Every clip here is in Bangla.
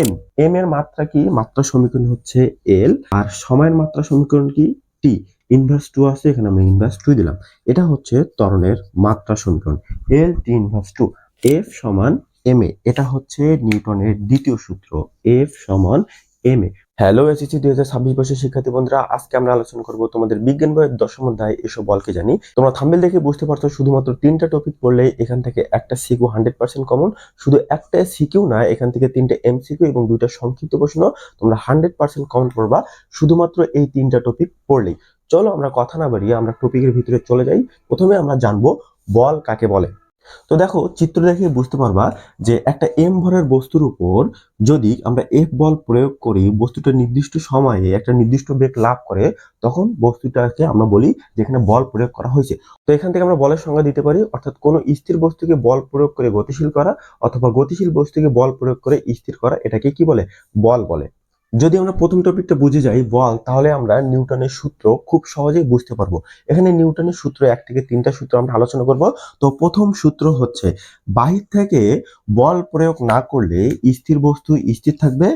এম এম এর মাত্রা কি? মাত্রা সমীকরণ হচ্ছে এল আর সময়ের মাত্রা সমীকরণ কি? টি ইনভার্স টু আছে, এখানে আমরা ইনভার্স টু দিলাম। এটা হচ্ছে ত্বরণের মাত্রা সমীকরণ। L T inverse two F সমান এম এ এটা হচ্ছে নিউটনের দ্বিতীয় সূত্র। এফ সমান এম এ হ্যালো এসেছি দুই হাজার ছাব্বিশ বছর শিক্ষার্থী বন্ধুরা, আজকে আমরা আলোচনা করব তোমাদের বিজ্ঞান বইয়ের দশম অধ্যায় এসব বলকে জানি। তোমরা থাম্বেল দেখে বুঝতে পারছ, শুধুমাত্র তিনটা টপিক পড়লে এখান থেকে একটা সিকিউ হান্ড্রেড পার্সেন্ট কমন শুধু একটা সিকিউ না, এখান থেকে তিনটে এমসিকিউ এবং দুইটা সংক্ষিপ্ত প্রশ্ন তোমরা হান্ড্রেড পার্সেন্ট কমন পড়বা, শুধুমাত্র এই তিনটা টপিক পড়লেই। চলো আমরা কথা না বাড়িয়ে আমরা টপিকের ভিতরে চলে যাই। প্রথমে আমরা জানব বল কাকে বলে? তো দেখো, চিত্র দেখে বুঝতে পারবা যে একটা এম ভরের বস্তুর উপর যদি আমরা এফ বল প্রয়োগ করি, বস্তুটা নির্দিষ্ট সময়ে একটা নির্দিষ্ট বেগ লাভ করে, তখন বস্তুটাকে আমরা বলি যেখানে বল প্রয়োগ করা হয়েছে। তো এখান থেকে আমরা বলের সংজ্ঞা দিতে পারি, অর্থাৎ কোনো স্থির বস্তুকে বল প্রয়োগ করে গতিশীল করা অথবা গতিশীল বস্তুকে বল প্রয়োগ করে স্থির করা, এটাকে কি বলে? বল বলে। যদি আমরা প্রথম টপিকটা বুঝে যাই বল তাহলে আমরা নিউটনের সূত্র খুব সহজেই বুঝতে পারব। এখানে নিউটনের সূত্র এক থেকে তিনটা সূত্র আমরা আলোচনা করব। তো প্রথম সূত্র হচ্ছে, বাহির থেকে বল প্রয়োগ না করলে স্থির বস্তু স্থির থাকবে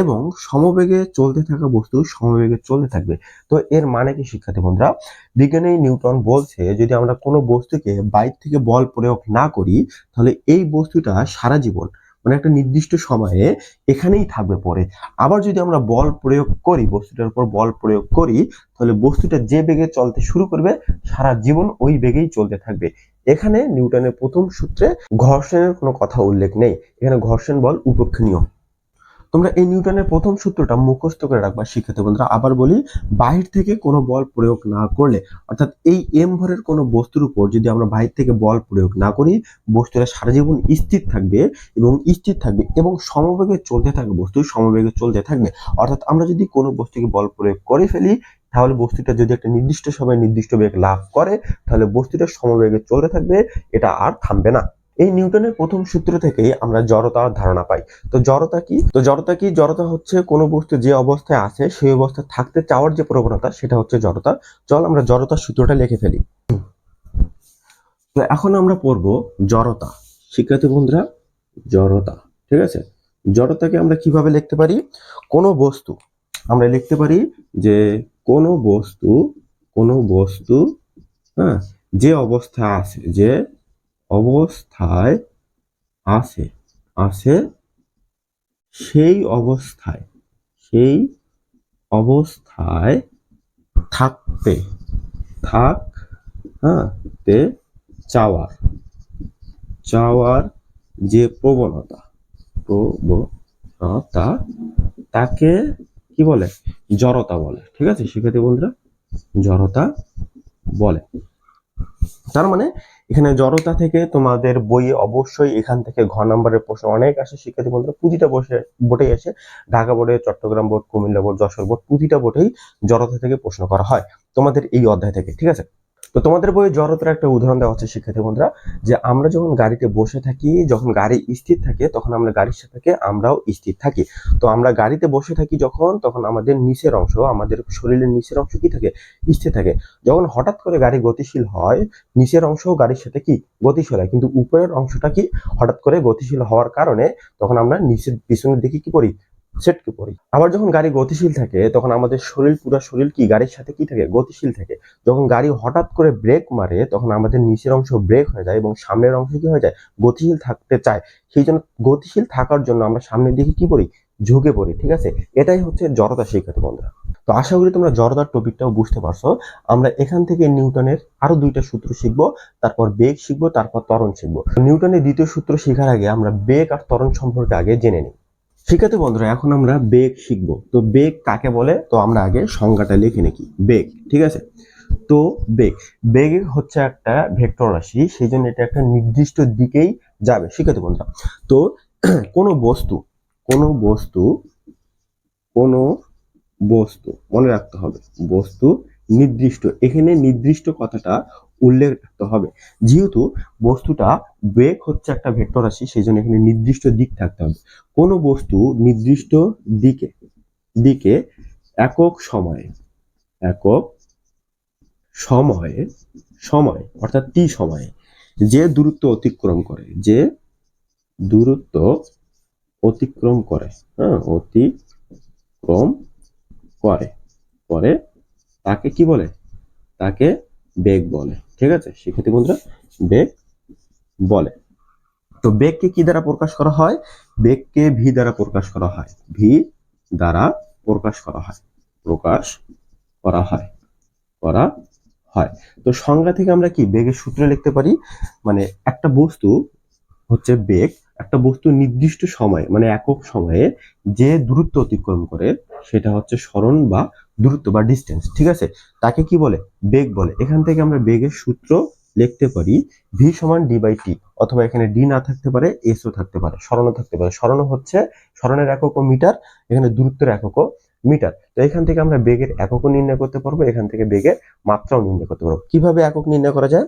এবং সমবেগে চলতে থাকা বস্তু সমবেগে চলতে থাকবে। তো এর মানে কি, শিক্ষার্থী বন্ধুরা? বিজ্ঞানী নিউটন বলছে, যদি আমরা কোনো বস্তুকে বাইর থেকে বল প্রয়োগ না করি, তাহলে এই বস্তুটা সারা জীবন মানে একটা নির্দিষ্ট সময়ে এখানেই থাকবে পরে। আবার যদি আমরা বল প্রয়োগ করি, বস্তুটার উপর বল প্রয়োগ করি, তাহলে বস্তুটা যে বেগে চলতে শুরু করবে, সারা জীবন ওই বেগেই চলতে থাকবে। এখানে নিউটনের প্রথম সূত্রে ঘর্ষণের কোনো কথা উল্লেখ নেই। এখানে ঘর্ষণ বল উপেক্ষণীয়। তোমরা এই নিউটনের প্রথম সূত্রটা মুখস্থ করে রাখবা শিক্ষার্থী বন্ধুরা। আবার বলি, বাহির থেকে কোনো বল প্রয়োগ না করলে, অর্থাৎ এই এম ভরের কোনো বস্তুর উপর যদি আমরা বাহির থেকে বল প্রয়োগ না করি, বস্তুটা সারা জীবন স্থির থাকবে এবং স্থির থাকবে এবং সমবেগে চলতে থাকবে বস্তু সমবেগে চলতে থাকবে। অর্থাৎ আমরা যদি কোনো বস্তুকে বল প্রয়োগ করে ফেলি, তাহলে বস্তুটা যদি একটা নির্দিষ্ট সময় নির্দিষ্ট বেগ লাভ করে, তাহলে বস্তুটা সমবেগে চলতে থাকবে, এটা আর থামবে না। এই নিউটনের প্রথম সূত্র থেকেই আমরা জড়তার ধারণা পাই। তো জড়তা কি? তো জড়তা কি? জড়তা হচ্ছে কোনো বস্তু যে অবস্থায় আছে, সেই অবস্থায় থাকতে চাওয়ার যে প্রবণতা, সেটা হচ্ছে জড়তা। চল আমরা জড়তার সূত্রটা লিখে ফেলি। তো এখন আমরা পড়ব জড়তা। শিক্ষার্থী বন্ধুরা, জড়তা, ঠিক আছে? জড়তাকে আমরা কীভাবে লিখতে পারি? কোনো বস্তু, আমরা লিখতে পারি যে কোনো বস্তু কোনো বস্তু হ্যাঁ যে অবস্থা আছে, যে অবস্থায় আছে আছে সেই অবস্থায় সেই অবস্থায় থাকতে থাক হ্যাঁ তে চাওয়ার চাওয়ার যে প্রবণতা প্রবণতা তাকে কি বলে? জড়তা বলে। ঠিক আছে, শিক্ষার্থী বন্ধুরা? জড়তা বলে। তার মানে এখানে জড়তা থেকে তোমাদের বইয়ে অবশ্যই এখান থেকে ঘ নম্বরের প্রশ্ন অনেক আসে, শিক্ষার্থী বন্ধুরা, প্রতিটা বসে বোর্ডেই আসে। ঢাকা বোর্ডে, Chattogram board, Cumilla board, Jashore board, প্রতিটা বোটেই জড়তা থেকে প্রশ্ন করা হয় তোমাদের এই অধ্যায় থেকে, ঠিক আছে? তো তোমাদের বইয়ে জড়তার একটা উদাহরণ দেওয়া হচ্ছে শিক্ষার্থী বন্ধুরা, যে আমরা যখন গাড়িতে বসে থাকি, যখন গাড়ি স্থির থাকে, তখন আমরা গাড়ির সাথে আমরাও স্থির থাকি। তো আমরা গাড়িতে বসে থাকি যখন, তখন আমাদের নিচের অংশ, আমাদের শরীরের নিচের অংশ কি থাকে? স্থির থাকে। যখন হঠাৎ করে গাড়ি গতিশীল হয়, নিচের অংশও গাড়ির সাথে কি? গতিশীল হয়। কিন্তু উপরের অংশটা কি? হঠাৎ করে গতিশীল হওয়ার কারণে তখন আমরা নিচের পিছনের দিকে কি করি? সেটকে পড়ি। আবার যখন গাড়ি গতিশীল থাকে, তখন আমাদের শরীর, পুরো শরীর কি, গাড়ির সাথে কি থাকে? গতিশীল থাকে। যখন গাড়ি হঠাৎ করে ব্রেক মারে, তখন আমাদের নিচের অংশ ব্রেক হয়ে যায় এবং সামনের অংশ কি হয়ে যায়? গতিশীল থাকতে চায়। সেই জন্য গতিশীল থাকার জন্য আমরা সামনের দিকে কি করি ঝুঁকে পড়ি, ঠিক আছে? এটাই হচ্ছে জড়তা শিক্ষার্থী বন্ধুরা। তো আশা করি তোমরা জড়তার টপিকটাও বুঝতে পারছ। আমরা এখান থেকে নিউটনের আরও দুইটা সূত্র শিখব, তারপর বেগ শিখব, তারপর ত্বরণ শিখব। নিউটনের দ্বিতীয় সূত্র শেখার আগে আমরা বেগ আর ত্বরণ সম্পর্কে আগে জেনে নিই। শিক্ষার্থী বন্ধুরা, এখন আমরা বেগ শিখব। তো বেগ কাকে বলে? তো আমরা আগে সংজ্ঞাটা লিখে নিই বেগ, ঠিক আছে? তো বেগ বেগ হচ্ছে একটা ভেক্টর রাশি, সেই জন্য এটা একটা নির্দিষ্ট দিকেই যাবে, শিক্ষার্থী বন্ধুরা। তো কোনো বস্তু কোনো বস্তু কোনো বস্তু, মনে রাখতে হবে, বস্তু নির্দিষ্ট, এখানে নির্দিষ্ট কথাটা উল্লেখ রাখতে হবে। যেহেতু বস্তুটা বেগ হচ্ছে একটা ভেক্টর রাশি সেই জন্য এখানে নির্দিষ্ট দিক থাকতে হবে। কোনো বস্তু নির্দিষ্ট দিকে দিকে একক সময়ে একক সময়ে, সময়, অর্থাৎ টি সময়ে, যে দূরত্ব অতিক্রম করে, যে দূরত্ব অতিক্রম করে হ্যাঁ অতিক্রম করে করে তাকে কি বলে? তাকে বেগ বলে, ঠিক আছে? শিক্ষার্থী বন্ধুরা, বেগ বলে। তো বেগকে কি দ্বারা প্রকাশ করা হয়? বেগকে ভি দ্বারা প্রকাশ করা হয়। ভি দ্বারা প্রকাশ করা হয়। প্রকাশ করা হয়। করা হয়। তো সংজ্ঞা থেকে আমরা কি বেগের সূত্র লিখতে পারি? মানে একটা বস্তু হচ্ছে বেগ, একটা বস্তু নির্দিষ্ট সময়ে মানে একক সময়ে যে দূরত্ব অতিক্রম করে, সেটা হচ্ছে স্মরণ বা দূরত্ব বা ডিস্টেন্স ঠিক আছে? তাকে কি বলে? বেগ বলে। এখান থেকে আমরা বেগের সূত্র লিখতে পারি ভি সমান ডি বাই টি অথবা এখানে ডি না থাকতে পারে এসও থাকতে পারে সরণও থাকতে পারে। সরণ হচ্ছে সরণের এককও মিটার, এখানে দূরত্বের এককও মিটার। তো এখান থেকে আমরা বেগের এককও নির্ণয় করতে পারব, এখান থেকে বেগের মাত্রাও নির্ণয় করতে পারব। কীভাবে একক নির্ণয় করা যায়?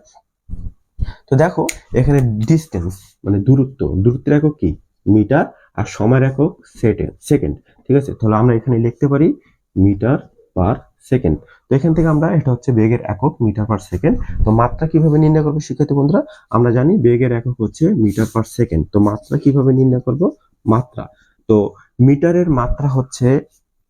তো দেখো, এখানে ডিস্টেন্স মানে দূরত্ব, দূরত্বের একক কি? মিটার আর সময়ের একক সেকেন্ড, ঠিক আছে? তাহলে আমরা এখানে লিখতে পারি মিটার পার সেকেন্ড তো এখান থেকে আমরা, এটা হচ্ছে বেগের একক মিটার পার সেকেন্ড তো মাত্রা কীভাবে নির্ণয় করব শিক্ষার্থী বন্ধুরা? আমরা জানি বেগের একক হচ্ছে মিটার পার সেকেন্ড তো মাত্রা কীভাবে নির্ণয় করব? মাত্রা। তো মিটারের মাত্রা হচ্ছে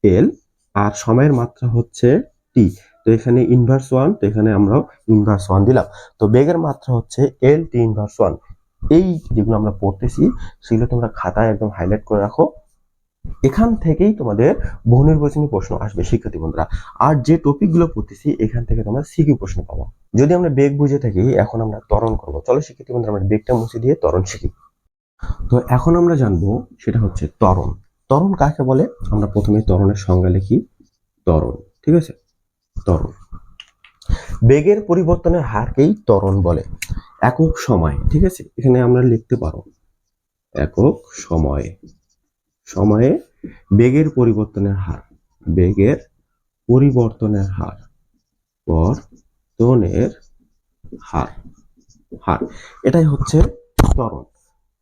এল আর সময়ের মাত্রা হচ্ছে টি তো এখানে ইনভার্স ওয়ান তো এখানে আমরা ইনভার্স ওয়ান দিলাম। তো বেগের মাত্রা হচ্ছে এল টি ইনভার্স ওয়ান এই যেগুলো আমরা পড়তেছি, সেগুলো তোমরা খাতায় একদম হাইলাইট করে রাখো। এখান থেকেই তোমাদের বহু নির্বাচনী প্রশ্ন আসবে, শিক্ষার্থী বন্ধুরা। আর যে টপিকগুলো পড়তেছি, এখান থেকে তোমরা সিকিউ প্রশ্ন পাবো। যদি আমরা বেগ বুঝে থাকি, এখন আমরা ত্বরণ করব। চলো শিক্ষার্থী বন্ধুরা, আমরা বেগটা মুছে দিয়ে ত্বরণ শিখি। তো এখন আমরা জানব, সেটা হচ্ছে ত্বরণ। ত্বরণ কাকে বলে? আমরা প্রথমে ত্বরণের সংজ্ঞা লিখি, ত্বরণ। ঠিক আছে? ত্বরণ। বেগের পরিবর্তনের হারকেই ত্বরণ বলে। একক সময়, ঠিক আছে? এখানে আমরা লিখতে পারো। একক সময়ে। সময়ে বেগের পরিবর্তনের হার, বেগের পরিবর্তনের হার, পর পর্তনের হার হার। এটাই হচ্ছে ত্বরণ।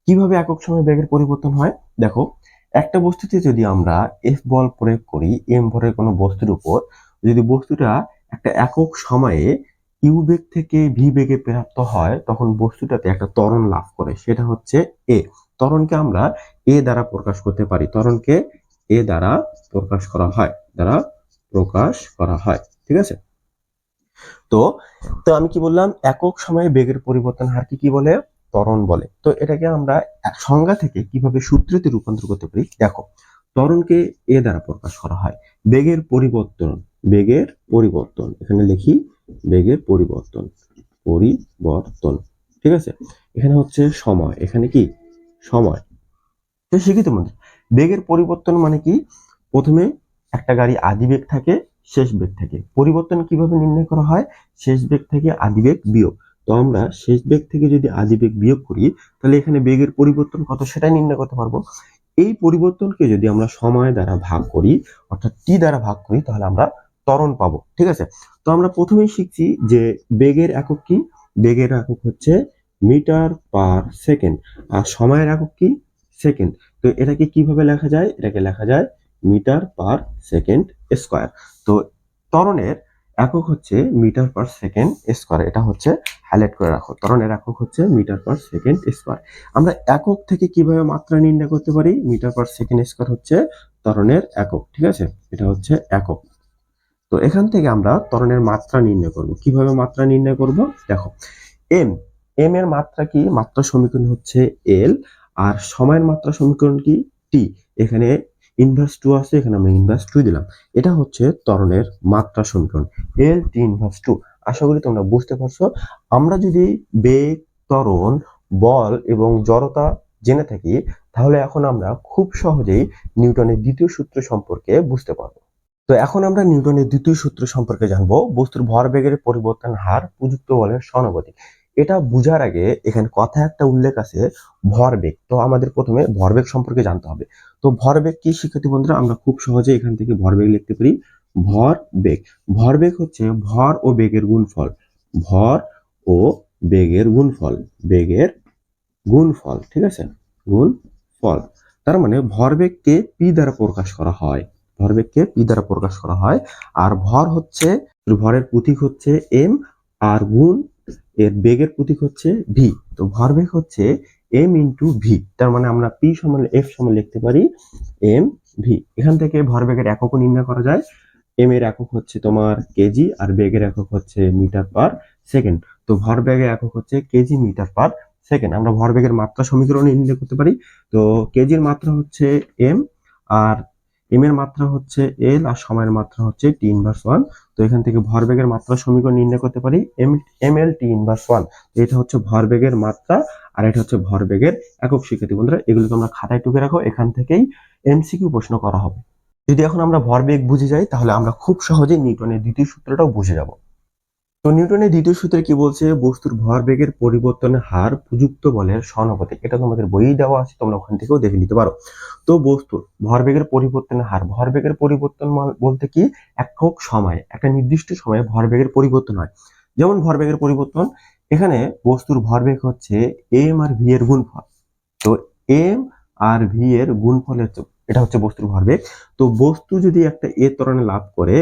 কীভাবে একক সময়ে বেগের পরিবর্তন হয়? দেখো, একটা বস্তুতে যদি আমরা এফ বল প্রয়োগ করি এম ভরের কোনো বস্তুর উপর, যদি বস্তুটা একটা একক সময়ে ইউ বেগ থেকে ভি বেগে প্রাপ্ত হয়, তখন বস্তুটাতে একটা ত্বরণ লাভ করে। সেটা হচ্ছে এ ত্বরণকে আমরা এ দ্বারা প্রকাশ করতে পারি। ত্বরণকে এ দ্বারা প্রকাশ করা হয়, দ্বারা প্রকাশ করা হয়, ঠিক আছে? তো তো আমি কি বললাম, একক সময়ে বেগের পরিবর্তন হারকে কি বলে? ত্বরণ বলে। তো এটাকে আমরা সংজ্ঞা থেকে কীভাবে সূত্রতে রূপান্তর করতে পারি? দেখো, ত্বরণকে এ দ্বারা প্রকাশ করা হয়। বেগের পরিবর্তন বেগের পরিবর্তন। এখানে লিখি, বেগের পরিবর্তন পরিবর্তন, ঠিক আছে? এখানে হচ্ছে সময়। এখানে কি? সময়। তো শিখিত মধ্যে বেগের পরিবর্তন মানে কি? প্রথমে একটা গাড়ি আদি বেগ থাকে, শেষ বেগ থাকে। পরিবর্তন কীভাবে নির্ণয় করা হয়? শেষ বেগ থেকে আদি বেগ বিয়োগ। তো আমরা শেষ বেগ থেকে যদি আদি বেগ বিয়োগ করি, তাহলে এখানে বেগের পরিবর্তন কত সেটাই নির্ণয় করতে পারব। এই পরিবর্তনকে যদি আমরা সময় দ্বারা ভাগ করি, অর্থাৎ টি দ্বারা ভাগ করি, তাহলে আমরা ত্বরণ পাবো, ঠিক আছে? তো আমরা প্রথমেই শিখছি যে বেগের একক কি? বেগের একক হচ্ছে মিটার পার সেকেন্ড। আর সময়ের একক কি? সেকেন্ড। তো এটাকে কীভাবে লেখা যায়? এটাকে লেখা যায় মিটার পার সেকেন্ড স্কোয়ার। তো ত্বরণের একক হচ্ছে মিটার পার সেকেন্ড স্কোয়ার। এটা হচ্ছে হাইলাইট করে রাখো। ত্বরণের একক হচ্ছে মিটার পার সেকেন্ড স্কোয়ার। আমরা একক থেকে কীভাবে মাত্রা নির্ণয় করতে পারি? মিটার পার সেকেন্ড স্কোয়ার হচ্ছে ত্বরণের একক, ঠিক আছে? এটা হচ্ছে একক। তো এখান থেকে আমরা ত্বরণের মাত্রা নির্ণয় করব। কীভাবে মাত্রা নির্ণয় করব? দেখো এম এম এর মাত্রা কি? মাত্রা সমীকরণ হচ্ছে এল আর সময়ের মাত্রা সমীকরণ কি? টি এখানে ইনভার্স টু আছে, এখানে আমরা ইনভার্স টু দিলাম। এটা হচ্ছে ত্বরণের মাত্রা সমীকরণ। এল টি ইনভার্স টু আশা করি তোমরা বুঝতে পারছ। আমরা যদি বেগ, ত্বরণ, বল এবং জড়তা জেনে থাকি, তাহলে এখন আমরা খুব সহজেই নিউটনের দ্বিতীয় সূত্র সম্পর্কে বুঝতে পারব। তো এখন আমরা নিউটনের দ্বিতীয় সূত্র সম্পর্কে জানব। বস্তুর ভরবেগের পরিবর্তন হার, প্রযুক্ত বলের সহানুপাতিক এটা বুঝার আগে এখানে কথা একটা উল্লেখ আছে, ভরবেগ। তো আমাদের প্রথমে ভরবেগ সম্পর্কে জানতে হবে। তো ভরবেগ কি? শিক্ষার্থী বন্ধুরা, আমরা খুব সহজে এখান থেকে ভরবেগ লিখতে পারি। ভর বেগ ভরবেগ হচ্ছে ভর ও বেগের গুণফল। ভর ও বেগের গুণফল। বেগের গুণফল, ঠিক আছে? গুণফল। তার মানে ভরবেগকে পি দ্বারা প্রকাশ করা হয়। ভরবেগকে পি দ্বারা প্রকাশ করা হয়। আর ভর হচ্ছে, ভরের প্রতীক হচ্ছে এম, আর গুণ এর বেগের প্রতীক হচ্ছে ভি তো ভরবেগ হচ্ছে এম ইন্টু ভি তার মানে আমরা পি সমান এফ সমান লিখতে পারি এম ভি এখান থেকে ভরবেগের এককও নির্ণয় করা যায়। এম এর একক হচ্ছে তোমার কেজি আর বেগের একক হচ্ছে মিটার পার সেকেন্ড। তো ভরবেগের একক হচ্ছে কেজি মিটার পার সেকেন্ড। আমরা ভরবেগের মাত্রা সমীকরণ নির্ণয় করতে পারি। তো কেজির মাত্রা হচ্ছে এম আর এম এর মাত্রা হচ্ছে এল আর সময়ের মাত্রা হচ্ছে টি ইনভার্স ওয়ান তো এখান থেকে ভরবেগের মাত্রা সমীকরণ নির্ণয় করতে পারি। M M L T inverse one এটা হচ্ছে ভরবেগের মাত্রা আর এটা হচ্ছে ভরবেগের একক শিক্ষার্থী বন্ধুরা, এগুলোকে আমরা খাতায় টুকে রাখো, এখান থেকেই এমসিকিউ প্রশ্ন করা হবে। যদি এখন আমরা ভরবেগ বুঝে যাই, তাহলে আমরা খুব সহজেই নিউটনের দ্বিতীয় সূত্রটাও বুঝে যাব। তো নিউটনের দ্বিতীয় সূত্রে কি বলছে? বস্তুর ভরবেগের পরিবর্তনের হার প্রযুক্ত বলের সহানুপাতিক এটা তোমাদের বইয়ে দেওয়া আছে, তোমরা ওখান থেকেও দেখে নিতে পারো। তো বস্তুর ভরবেগের পরিবর্তনের হার, ভরবেগের পরিবর্তন বলতে কি? একক সময়, একটা নির্দিষ্ট সময়ে ভরবেগের পরিবর্তন হয়। যেমন ভরবেগের পরিবর্তন, এখানে বস্তুর ভরবেগ হচ্ছে এম আর ভি এর গুণফল। তো এম আর ভি এর গুণফল হচ্ছে, এটা হচ্ছে বস্তুর ভরবেগ। তো বস্তু যদি একটা এ ত্বরণে লাভ করে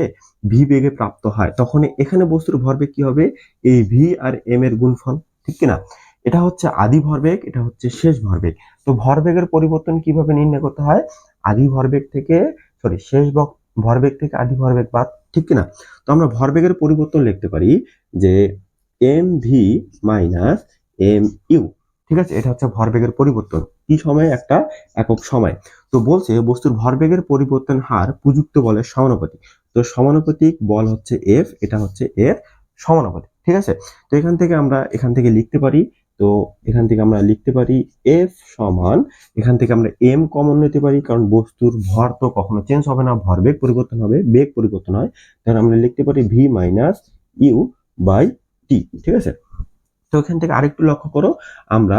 ভি বেগে প্রাপ্ত হয় তখন এখানে বস্তুর ভরবেগ কি হবে? এই ভি আর এম এর গুণফল, ঠিক কিনা? এটা হচ্ছে আদি ভরবেগ, এটা হচ্ছে শেষ ভরবেগ। তো ভরবেগের পরিবর্তন কীভাবে নির্ণয় করতে হয়? আদি ভরবেগ থেকে সরি শেষ ভরবেগ থেকে আদি ভরবেগ বাদ, ঠিক কিনা? তো আমরা ভরবেগের পরিবর্তন লিখতে পারি যে M V minus M U ঠিক আছে? এটা হচ্ছে ভরবেগের পরিবর্তন। কি সময়? একটা একক সময়। তো বলছে বস্তুর ভরবেগের পরিবর্তন হার প্রযুক্ত বলের সমানুপাতিক। তো সমানুপাতিক বল হচ্ছে এফ এটা হচ্ছে এর সমানুপাতিক, ঠিক আছে? তো এখান থেকে আমরা এখান থেকে লিখতে পারি, তো এখান থেকে আমরা লিখতে পারি এফ সমান, এখান থেকে আমরা এম কমন নিতে পারি, কারণ বস্তুর ভর তো কখনো চেঞ্জ হবে না, ভর ভরবেগ পরিবর্তন হবে, বেগ পরিবর্তন হয়। তাহলে আমরা লিখতে পারি V minus U by T ঠিক আছে? তো এখান থেকে আরেকটু লক্ষ্য করো, আমরা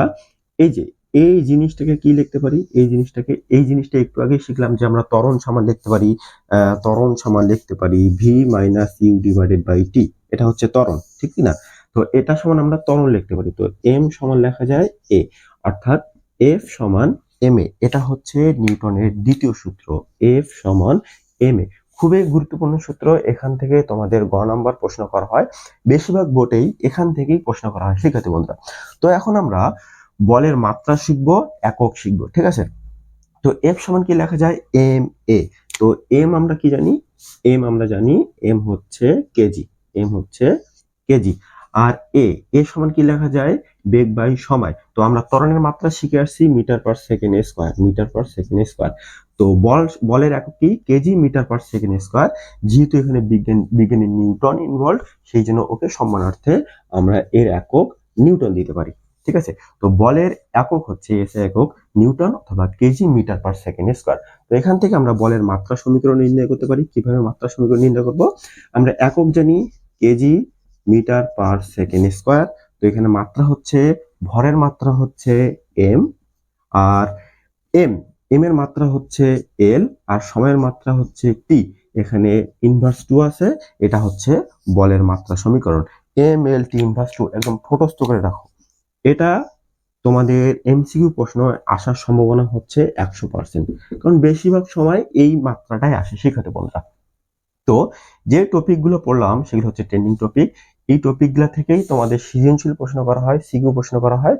এই যে এই জিনিসটাকে কি লিখতে পারি? এই জিনিসটাকে এই জিনিসটা একটু আগে শিখলাম যে আমরা ত্বরণ সমান লিখতে পারি আহ, ত্বরণ সমান লিখতে পারি V minus U divided by T এটা হচ্ছে ত্বরণ ঠিক না তো এটা সমান আমরা ত্বরণ লিখতে পারি তো এম সমান লেখা যায় এ অর্থাৎ এফ সমান এম এ এটা হচ্ছে নিউটনের দ্বিতীয় সূত্র এফ সমান এম এ খুবই গুরুত্বপূর্ণ সূত্র এখান থেকে তোমাদের গ নাম্বার প্রশ্ন করা হয় বেশিরভাগ বোর্ডেই এখান থেকেই প্রশ্ন করা হয় শিক্ষার্থী বন্ধুরা। তো এখন আমরা বলের মাত্রা শিখব, একক শিখব, ঠিক আছে? তো এফ সমান কি লেখা যায়? এম এ তো এম আমরা কি জানি? এম আমরা জানি এম হচ্ছে কেজি এম হচ্ছে কেজি। আর এ এ সমান কি লেখা যায়? বেগ বাই সময়। তো আমরা ত্বরণের মাত্রা শিখে আসছি metre per second square, metre per second square. তো বল, বলের একক কি? K G, metre per second square. যেহেতু এখানে বিজ্ঞান, বিজ্ঞানী নিউটন ইনভলভ সেই জন্য ওকে সম্মানার্থে আমরা এর একক নিউটন দিতে পারি। ঠিক আছে? তো বলের একক হচ্ছে এসে একক নিউটন অথবা K G metre per second square. তো এখান থেকে আমরা বলের মাত্রা সমীকরণ নির্ণয় করতে পারি। কীভাবে মাত্রা সমীকরণ নির্ণয় করব? আমরা একক জানি K G metre per second square. তো এখানে মাত্রা হচ্ছে, ভরের মাত্রা হচ্ছে এম আর এম এম এর মাত্রা হচ্ছে এল আর সময়ের মাত্রা হচ্ছে টি এখানে ইনভার্স টু আছে, এটা হচ্ছে বলের মাত্রা সমীকরণ। M L T inverse two একদম ঠোঁটস্থ করে রাখো। এটা তোমাদের এমসিকিউ প্রশ্ন আসার সম্ভাবনা হচ্ছে একশো পার্সেন্ট কারণ বেশিরভাগ সময় এই মাত্রাটাই আসে শিখাতে বন্ধুরা। তো যে টপিকগুলো পড়লাম, সেগুলো হচ্ছে ট্রেন্ডিং টপিক এই টপিকগুলো থেকেই তোমাদের সৃজনশীল প্রশ্ন করা হয় সিকিউ প্রশ্ন করা হয়,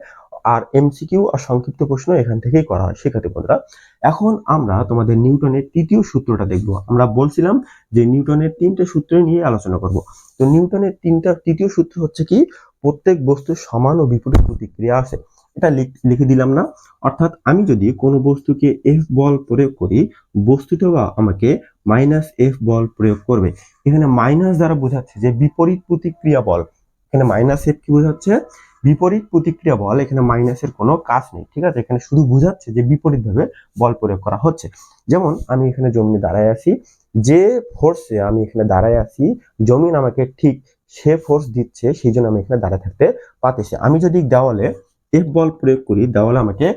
আর এমসিকিউ আর সংক্ষিপ্ত প্রশ্ন এখান থেকেই করা হয় শিক্ষার্থী বন্ধুরা। এখন আমরা তোমাদের নিউটনের তৃতীয় সূত্রটা দেখব। আমরা বলছিলাম যে নিউটনের তিনটে সূত্র নিয়ে আলোচনা করব। তো নিউটনের তিনটা, তৃতীয় সূত্র হচ্ছে কি? প্রত্যেক বস্তুর সমান ও বিপরীত প্রতিক্রিয়া আছে। এটা লিখ- দিলাম না। অর্থাৎ আমি যদি কোনো বস্তুকে এফ বল প্রয়োগ করি, বস্তুটাও আমাকে মাইনাস এফ বল প্রয়োগ করবে। এখানে মাইনাস দ্বারা বোঝাচ্ছে যে বিপরীত প্রতিক্রিয়া বল। এখানে মাইনাস এফ কি বোঝাচ্ছে? বিপরীত প্রতিক্রিয়া বল। এখানে মাইনাসের কোনো কাজ নেই, ঠিক আছে? এখানে শুধু বোঝাচ্ছে যে বিপরীতভাবে বল প্রয়োগ করা হচ্ছে। যেমন আমি এখানে জমিনে দাঁড়ায় আছি। যে ফোর্সে আমি এখানে দাঁড়ায় আছি, জমিন আমাকে ঠিক সে ফোর্স দিচ্ছে, সেই জন্য আমি এখানে দাঁড়ায় থাকতে পারতেছি আমি যদি দেওয়ালে এফ বল প্রয়োগ করি, দেওয়ালে আমাকে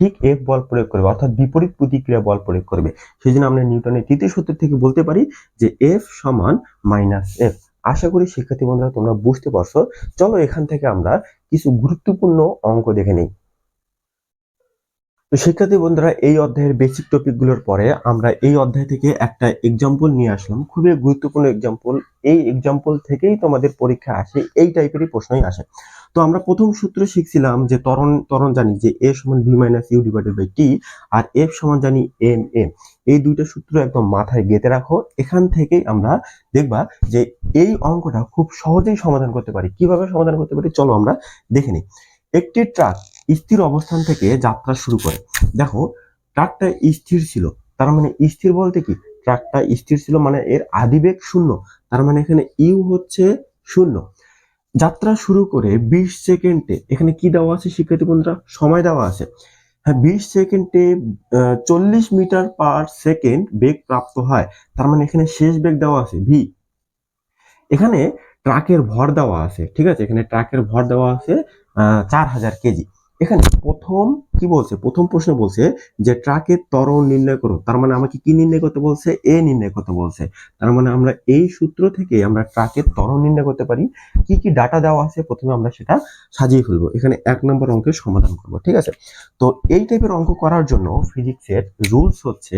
ঠিক এফ বল প্রয়োগ করবে, অর্থাৎ বিপরীত প্রতিক্রিয়া বল প্রয়োগ করবে। সেই জন্য আমরা নিউটনের তৃতীয় সূত্র থেকে বলতে পারি যে এফ সমান মাইনাস এফ আশা করি শিক্ষার্থী বন্ধুরা তোমরা বুঝতে পারছ। চলো এখান থেকে আমরা কিছু গুরুত্বপূর্ণ অঙ্ক দেখে নেই। তো শিক্ষার্থী বন্ধুরা, এই অধ্যায়ের বেসিক টপিকগুলোর পরে আমরা এই অধ্যায় থেকে একটা এক্সাম্পল নিয়ে আসলাম। খুবই গুরুত্বপূর্ণ এক্সাম্পল এই এক্সাম্পল থেকেই তোমাদের পরীক্ষা আসে, এই টাইপেরই প্রশ্নই আসে। তো আমরা প্রথম সূত্র শিখছিলাম যে তরণ তরণ জানি যে এ সমান V minus U divided by T R F সমান জানি এম এম এই দুইটা সূত্র একদম মাথায় গেঁথে রাখো। এখান থেকেই আমরা দেখবা যে এই অঙ্কটা খুব সহজেই সমাধান করতে পারি। কীভাবে সমাধান করতে পারি? চলো আমরা দেখে নিই। একটি ট্রাক স্থির অবস্থান থেকে যাত্রা শুরু করে। দেখো, ট্রাকটা স্থির ছিল। তার মানে স্থির বলতে কি? ট্রাকটা স্থির ছিল মানে এর আদিবেগ শূন্য। তার মানে এখানে ইউ হচ্ছে শূন্য। যাত্রা শুরু করে বিশ সেকেন্ডে, এখানে কি দেওয়া আছে শিক্ষার্থী বন্ধুরা? সময় দেওয়া আছে। হ্যাঁ বিশ সেকেন্ডে চল্লিশ মিটার পার সেকেন্ড বেগ প্রাপ্ত হয়। তার মানে এখানে শেষ বেগ দেওয়া আছে, ভি। এখানে ট্রাকের ভর দেওয়া আছে, ঠিক আছে? এখানে ট্রাকের ভর দেওয়া আছে চার হাজার কেজি। এখানে প্রথম কি বলছে? প্রথম প্রশ্ন বলছে যে ট্রাকের ত্বরণ নির্ণয় করো তার মানে আমাকে কি নির্ণয় করতে বলছে? এ নির্ণয় করতে বলছে। তার মানে আমরা এই সূত্র থেকে আমরা ট্রাকের ত্বরণ নির্ণয় করতে পারি। কি কি ডাটা দেওয়া আছে? প্রথমে আমরা সেটা সাজিয়ে ফেলব। এখানে এক নম্বর অঙ্কের সমাধান করব, ঠিক আছে? তো এই টাইপের অঙ্ক করার জন্য ফিজিক্সের রুলস হচ্ছে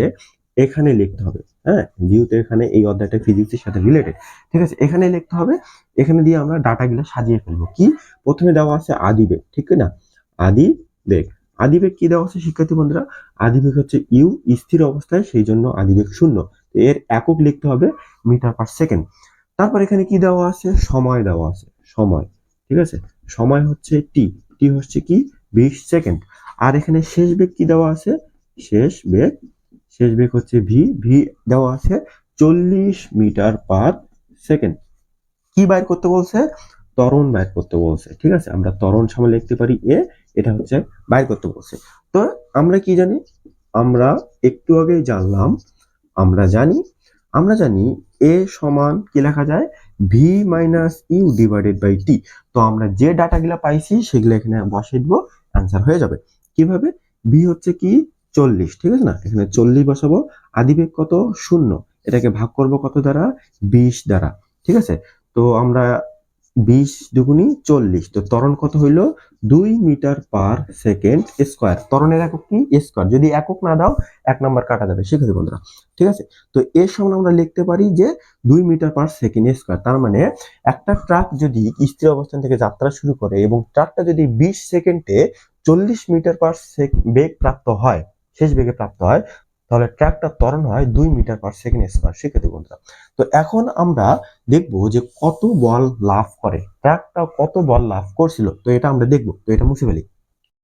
এখানে লিখতে হবে। হ্যাঁ? যেহেতু এখানে এই অধ্যায়টা ফিজিক্সের সাথে রিলেটেড ঠিক আছে? এখানে লিখতে হবে। এখানে দিয়ে আমরা ডাটাগুলো সাজিয়ে ফেলব। কি? প্রথমে দেওয়া আছে আদিবেগ, ঠিক না আদি বেগ আদিবেগ কি দেওয়া আছে শিক্ষার্থী বন্ধুরা? আদিবেগ হচ্ছে ইউ, স্থির অবস্থায়, সেই জন্য আদিবেগ শূন্য। এর একক লিখতে হবে মিটার পার সেকেন্ড। তারপর এখানে কি দেওয়া আছে? সময় দেওয়া আছে, সময়। ঠিক আছে? সময় হচ্ছে টি। টি হচ্ছে কি? বিশ সেকেন্ড। আর এখানে শেষ বেগ কি দেওয়া আছে? শেষ বেগ। শেষ বেগ হচ্ছে ভি। ভি দেওয়া আছে চল্লিশ মিটার পার সেকেন্ড। কি বাইর করতে বলছে? ত্বরণ বাইর করতে বলছে, ঠিক আছে? আমরা ত্বরণ সামনে লিখতে পারি এ, এটা হচ্ছে বাইর করতে বলছে। তো আমরা কি জানি? আমরা একটু আগেই জানলাম, আমরা জানি আমরা জানি এ সমান কি লেখা যায়? V minus U divided by T তো আমরা যে ডাটাগুলা পাইছি, সেগুলো এখানে বসিয়ে দিব অ্যান্সার হয়ে যাবে। কীভাবে? ভি হচ্ছে কি? চল্লিশ, ঠিক আছে না? এখানে চল্লিশ বসাবো, আদিবেগ কত? শূন্য। এটাকে ভাগ করব কত দ্বারা? বিশ দ্বারা, ঠিক আছে? তো আমরা বিশ দুগুনি চল্লিশ। তো ত্বরণ কত হইল? দুই মিটার পার সেকেন্ড স্কোয়ার। ত্বরণের একক কি? স্কোয়ার। যদি একক না দাও, এক নাম্বার কাটা যাবে। শিখেছি বন্ধুরা, ঠিক আছে? তো এর সঙ্গে আমরা লিখতে পারি যে দুই মিটার পার সেকেন্ড স্কোয়ার। তার মানে একটা ট্রাক যদি স্থির অবস্থান থেকে যাত্রা শুরু করে এবং ট্রাকটা যদি বিশ সেকেন্ডে চল্লিশ মিটার পার বেগ প্রাপ্ত হয়, শেষ বেগে প্রাপ্ত হয় তাহলে ট্র্যাকটা ত্বরণ হয় দুই মিটার পার সেকেন্ড স্কোয়ার শিক্ষার্থী বন্ধুরা। তো এখন আমরা দেখব যে কত বল লাভ করে ট্র্যাকটা কত বল লাভ করছিল, তো এটা আমরা দেখব, তো এটা মুছে ফেলি।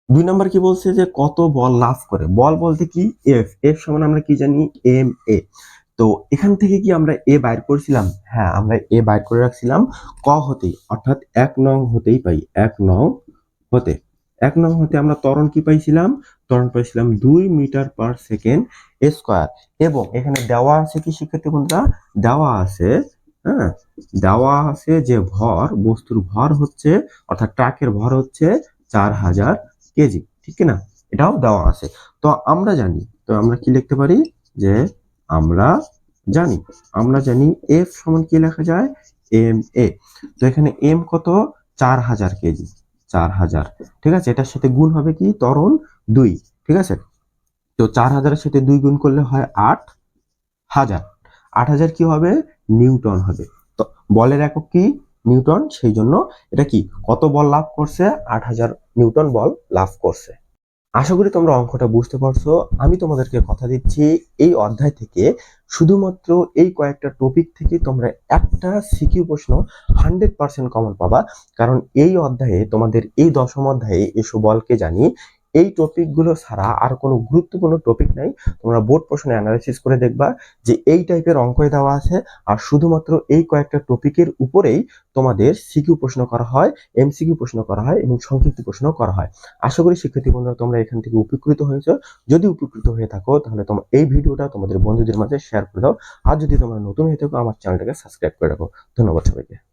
দুই নম্বর কি বলছে যে কত বল লাভ করে? বল বলতে কি? এফ এফ সমান আমরা কি জানি? এম এ তো এখান থেকে কি আমরা এ বাইর করেছিলাম? হ্যাঁ আমরা এ বাইর করে রাখছিলাম ক হতেই, অর্থাৎ এক নং হতেই পাই, এক নং হতে। এক নং হতে আমরা ত্বরণ কি পাইছিলাম? ত্বরণ পাইছিলাম দুই মিটার পার সেকেন্ড স্কোয়ার। এবং এখানে দেওয়া আছে কি শিক্ষার্থী বন্ধুরা? দেওয়া আছে হ্যাঁ দেওয়া আছে যে ভর, বস্তুর ভর হচ্ছে, অর্থাৎ ট্রাকের ভর হচ্ছে চার হাজার কেজি, ঠিক না এটাও দেওয়া আছে। তো আমরা জানি, তো আমরা কি লিখতে পারি? যে আমরা জানি আমরা জানি এফ সমান কি লেখা যায়? এম এ তো এখানে এম কত? চার হাজার কেজি। চার হাজার। ঠিক আছে? এটার সাথে গুণ হবে কি? তরল দুই। ঠিক আছে? তো চার হাজারের সাথে দুই গুণ করলে হয় আট হাজার। আট হাজার কি হবে? নিউটন হবে। তো বলের একক কি? নিউটন। সেই জন্য এটা কি? কত বল লাভ করছে? আট হাজার নিউটন বল লাভ করছে। আশা করি তোমরা অঙ্কটা বুঝতে পারছ। আমি তোমাদেরকে কথা দিচ্ছি এই অধ্যায় থেকে। শুধুমাত্র এই কয়েকটা টপিক থেকে তোমরা একটা সিকিউ প্রশ্ন হান্ড্রেড পার্সেন্ট কমন পাবা। কারণ এই অধ্যায়ে তোমাদের এই দশম অধ্যায়ে এসো বলকে জানি এই টপিকগুলো ছাড়া আর কোনো গুরুত্বপূর্ণ টপিক নাই। তোমরা বোর্ড প্রশ্নে অ্যানালাইসিস করে দেখবা যে এই টাইপের অঙ্কই দেওয়া আছে আর শুধুমাত্র এই কয়েকটা টপিকের উপরেই তোমাদের সিকিউ প্রশ্ন করা হয় এমসিকিউ প্রশ্ন করা হয় এবং সংক্ষিপ্ত প্রশ্ন করা হয়। আশা করি শিক্ষার্থী বন্ধুরা তোমরা এখান থেকে উপকৃত হয়েছো। যদি উপকৃত হয়ে থাকো তাহলে তোমার এই ভিডিওটা তোমাদের বন্ধুদের মাঝে শেয়ার করে দাও। আর যদি তোমরা নতুন হয়ে থাকো আমার চ্যানেলটাকে সাবস্ক্রাইব করে রাখো। ধন্যবাদ সবাইকে।